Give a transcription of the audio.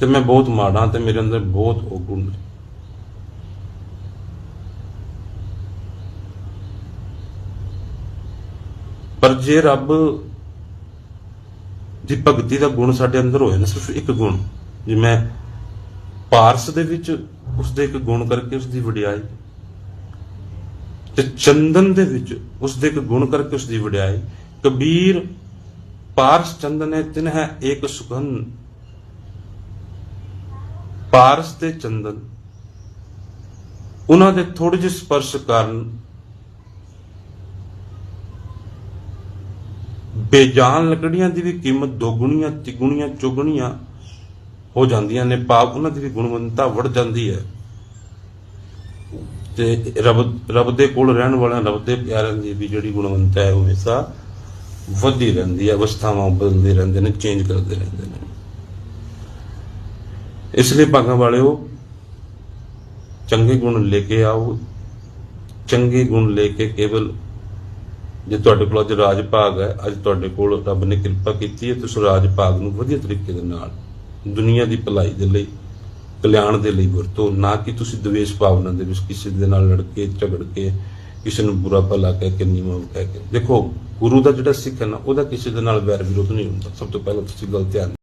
ਤੇ ਮੈਂ ਬਹੁਤ ਮਾੜਾ ਤੇ ਮੇਰੇ ਅੰਦਰ ਬਹੁਤ ਔਗੁਣ ਨੇ ਪਰ ਜੇ ਰੱਬ ਦੀ ਭਗਤੀ ਦਾ ਗੁਣ ਸਾਡੇ ਅੰਦਰ ਹੋਇਆ ਨਾ, ਸਿਰਫ ਇੱਕ ਗੁਣ ਜਿਵੇਂ ਪਾਰਸ ਦੇ ਵਿੱਚ ਉਸ ਦੇ ਇੱਕ ਗੁਣ ਕਰਕੇ ਉਸ ਦੀ ਵਡਿਆਈ ਤੇ ਚੰਦਨ ਦੇ ਵਿੱਚ ਉਸ ਦੇ ਇੱਕ ਗੁਣ ਕਰਕੇ ਉਸ ਦੀ ਵਡਿਆਈ, ਕਬੀਰ ਪਾਰਸ ਚੰਦਨ ਹੈ, ਤਿਨ ਹੈ ਇੱਕ ਸੁਗੰਧ ਪਾਰਸ ਤੇ ਚੰਦਨ। ਉਹਨਾਂ ਦੇ ਥੋੜੇ ਜਿਹੇ ਸਪਰਸ਼ ਕਾਰਨ ਬੇਜਾਨ ਲੱਕੜੀਆਂ ਦੀ ਵੀ ਕੀਮਤ ਦੋਗੁਣੀਆਂ, ਤਿਗੁਣੀਆਂ, ਚੁਗਣੀਆਂ ਹੋ ਜਾਂਦੀਆਂ ਨੇ ਪਾਪ ਉਹਨਾਂ ਦੀ ਵੀ ਗੁਣਵੰਤਾ ਵੜ ਜਾਂਦੀ ਹੈ। ਤੇ ਰੱਬ ਰੱਬ ਦੇ ਕੋਲ ਰਹਿਣ ਵਾਲਿਆਂ, ਰੱਬ ਦੇ ਪਿਆਰਿਆਂ ਦੀ ਵੀ ਜਿਹੜੀ ਗੁਣਵੰਤਾ ਹੈ, ਉਹ ਹਮੇਸ਼ਾ ਵਧਦੀ ਰਹਿੰਦੀ ਹੈ, ਅਵਸਥਾਵਾਂ ਬਦਲਦੇ ਰਹਿੰਦੇ ਨੇ ਚੇਂਜ ਕਰਦੇ ਰਹਿੰਦੇ ਨੇ। ਇਸ ਲਈ ਭਾਗਾਂ ਵਾਲਿਓ, ਚੰਗੇ ਗੁਣ ਲੈ ਕੇ ਆਓ। ਚੰਗੇ ਗੁਣ ਲੈ ਕੇ ਕੇਵਲ ਜੇ ਤੁਹਾਡੇ ਕੋਲ ਅੱਜ ਰਾਜ ਭਾਗ ਹੈ, ਅੱਜ ਤੁਹਾਡੇ ਕੋਲ ਰੱਬ ਨੇ ਕਿਰਪਾ ਕੀਤੀ ਹੈ, ਤੁਸੀਂ ਰਾਜ ਭਾਗ ਨੂੰ ਵਧੀਆ ਤਰੀਕੇ ਦੇ ਨਾਲ ਦੁਨੀਆ ਦੀ ਭਲਾਈ ਦੇ ਲਈ, ਕਲਿਆਣ ਦੇ ਲਈ ਵਰਤੋ, ਨਾ ਕਿ ਤੁਸੀਂ ਦਵੇਸ਼ ਭਾਵਨਾ ਦੇ ਵਿੱਚ ਕਿਸੇ ਦੇ ਨਾਲ ਲੜ ਕੇ ਝਗੜ ਕੇ ਕਿਸੇ ਨੂੰ ਬੁਰਾ ਭਲਾ ਕਹਿ ਕੇ, ਨੀਵਾਂ ਕਹਿ ਕੇ। ਦੇਖੋ, ਗੁਰੂ ਦਾ ਜਿਹੜਾ ਸਿੱਖ ਹੈ ਨਾ, ਉਹਦਾ ਕਿਸੇ ਦੇ ਨਾਲ ਵੈਰ ਵਿਰੋਧ ਨਹੀਂ ਹੁੰਦਾ। ਸਭ ਤੋਂ ਪਹਿਲਾਂ ਤੁਸੀਂ ਗੱਲ ਧਿਆਨ